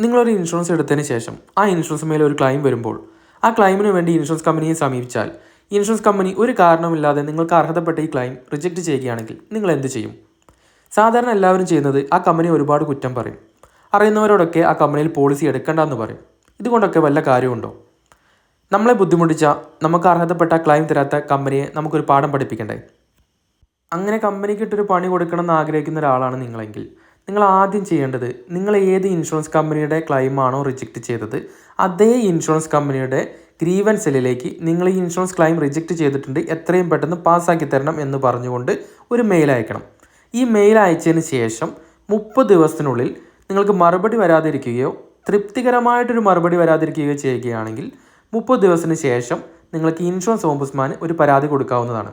നിങ്ങളൊരു ഇൻഷുറൻസ് എടുത്തതിന് ശേഷം ആ ഇൻഷുറൻസ് മേലെ ഒരു ക്ലെയിം വരുമ്പോൾ ആ ക്ലെയിമിന് വേണ്ടി ഇൻഷുറൻസ് കമ്പനിയെ സമീപിച്ചാൽ ഇൻഷുറൻസ് കമ്പനി ഒരു കാരണമില്ലാതെ നിങ്ങൾക്ക് അർഹതപ്പെട്ട ഈ ക്ലെയിം റിജക്റ്റ് ചെയ്യുകയാണെങ്കിൽ നിങ്ങൾ എന്ത് ചെയ്യും? സാധാരണ എല്ലാവരും ചെയ്യുന്നത് ആ കമ്പനി ഒരുപാട് കുറ്റം പറയും. അറിയുന്നവരോടൊക്കെ ആ കമ്പനിയിൽ പോളിസി എടുക്കണ്ടെന്ന് പറയും. ഇതുകൊണ്ടൊക്കെ വല്ല കാര്യമുണ്ടോ? നമ്മളെ ബുദ്ധിമുട്ടിച്ച നമുക്ക് അർഹതപ്പെട്ട ക്ലെയിം തരാത്ത കമ്പനിയെ നമുക്കൊരു പാഠം പഠിപ്പിക്കണ്ടേ? അങ്ങനെ കമ്പനിക്കിട്ടൊരു പണി കൊടുക്കണം എന്ന് ആഗ്രഹിക്കുന്ന ഒരാളാണ് നിങ്ങളെങ്കിൽ നിങ്ങൾ ആദ്യം ചെയ്യേണ്ടത് നിങ്ങൾ ഏത് ഇൻഷുറൻസ് കമ്പനിയുടെ ക്ലെയിമാണോ റിജക്റ്റ് ചെയ്തത് അതേ ഇൻഷുറൻസ് കമ്പനിയുടെ ഗ്രീവൻസ് സെല്ലിലേക്ക് നിങ്ങൾ ഈ ഇൻഷുറൻസ് ക്ലെയിം റിജക്റ്റ് ചെയ്തിട്ടുണ്ട് എത്രയും പെട്ടെന്ന് പാസ്സാക്കി തരണം എന്ന് പറഞ്ഞുകൊണ്ട് ഒരു മെയിൽ അയക്കണം. ഈ മെയിൽ അയച്ചതിന് ശേഷം മുപ്പത് ദിവസത്തിനുള്ളിൽ നിങ്ങൾക്ക് മറുപടി വരാതിരിക്കുകയോ തൃപ്തികരമായിട്ടൊരു മറുപടി വരാതിരിക്കുകയോ ചെയ്യുകയാണെങ്കിൽ മുപ്പത് ദിവസത്തിന് ശേഷം നിങ്ങൾക്ക് ഇൻഷുറൻസ് ഓംബുസ്മാന് ഒരു പരാതി കൊടുക്കാവുന്നതാണ്.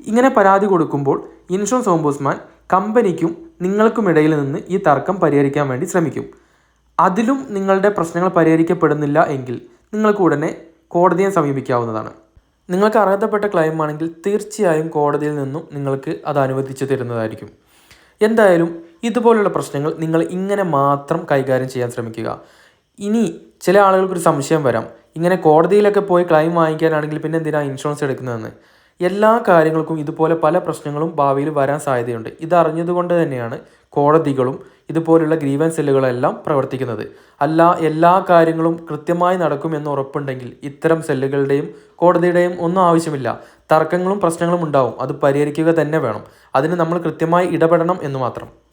ഇങ്ങനെ പരാതി കൊടുക്കുമ്പോൾ ഇൻഷുറൻസ് ഓംബുസ്മാൻ കമ്പനിക്കും നിങ്ങൾക്കുമിടയിൽ നിന്ന് ഈ തർക്കം പരിഹരിക്കാൻ വേണ്ടി ശ്രമിക്കും. അതിലും നിങ്ങളുടെ പ്രശ്നങ്ങൾ പരിഹരിക്കപ്പെടുന്നില്ല എങ്കിൽ നിങ്ങൾക്ക് ഉടനെ കോടതിയെ സമീപിക്കാവുന്നതാണ്. നിങ്ങൾക്ക് അർഹതപ്പെട്ട ക്ലെയിം ആണെങ്കിൽ തീർച്ചയായും കോടതിയിൽ നിന്നും നിങ്ങൾക്ക് അത് അനുവദിച്ചു തരുന്നതായിരിക്കും. എന്തായാലും ഇതുപോലുള്ള പ്രശ്നങ്ങൾ നിങ്ങൾ ഇങ്ങനെ മാത്രം കൈകാര്യം ചെയ്യാൻ ശ്രമിക്കുക. ഇനി ചില ആളുകൾക്കൊരു സംശയം വരാം. ഇങ്ങനെ കോടതിയിലൊക്കെ പോയി ക്ലെയിം വാങ്ങിക്കാനാണെങ്കിൽ പിന്നെ എന്തിനാണ് ഇൻഷുറൻസ് എടുക്കുന്നതെന്ന്? എല്ലാ കാര്യങ്ങൾക്കും ഇതുപോലെ പല പ്രശ്നങ്ങളും ഭാവിയിൽ വരാൻ സാധ്യതയുണ്ട്. ഇതറിഞ്ഞതുകൊണ്ട് തന്നെയാണ് കോടതികളും ഇതുപോലുള്ള ഗ്രീവൻ സെല്ലുകളെല്ലാം പ്രവർത്തിക്കുന്നത്. അല്ല എല്ലാ കാര്യങ്ങളും കൃത്യമായി നടക്കുമെന്ന് ഉറപ്പുണ്ടെങ്കിൽ ഇത്തരം സെല്ലുകളുടെയും കോടതിയുടെയും ഒന്നും ആവശ്യമില്ല. തർക്കങ്ങളും പ്രശ്നങ്ങളും ഉണ്ടാവും. അത് പരിഹരിക്കുക തന്നെ വേണം. അതിന് നമ്മൾ കൃത്യമായി ഇടപെടണം എന്ന് മാത്രം.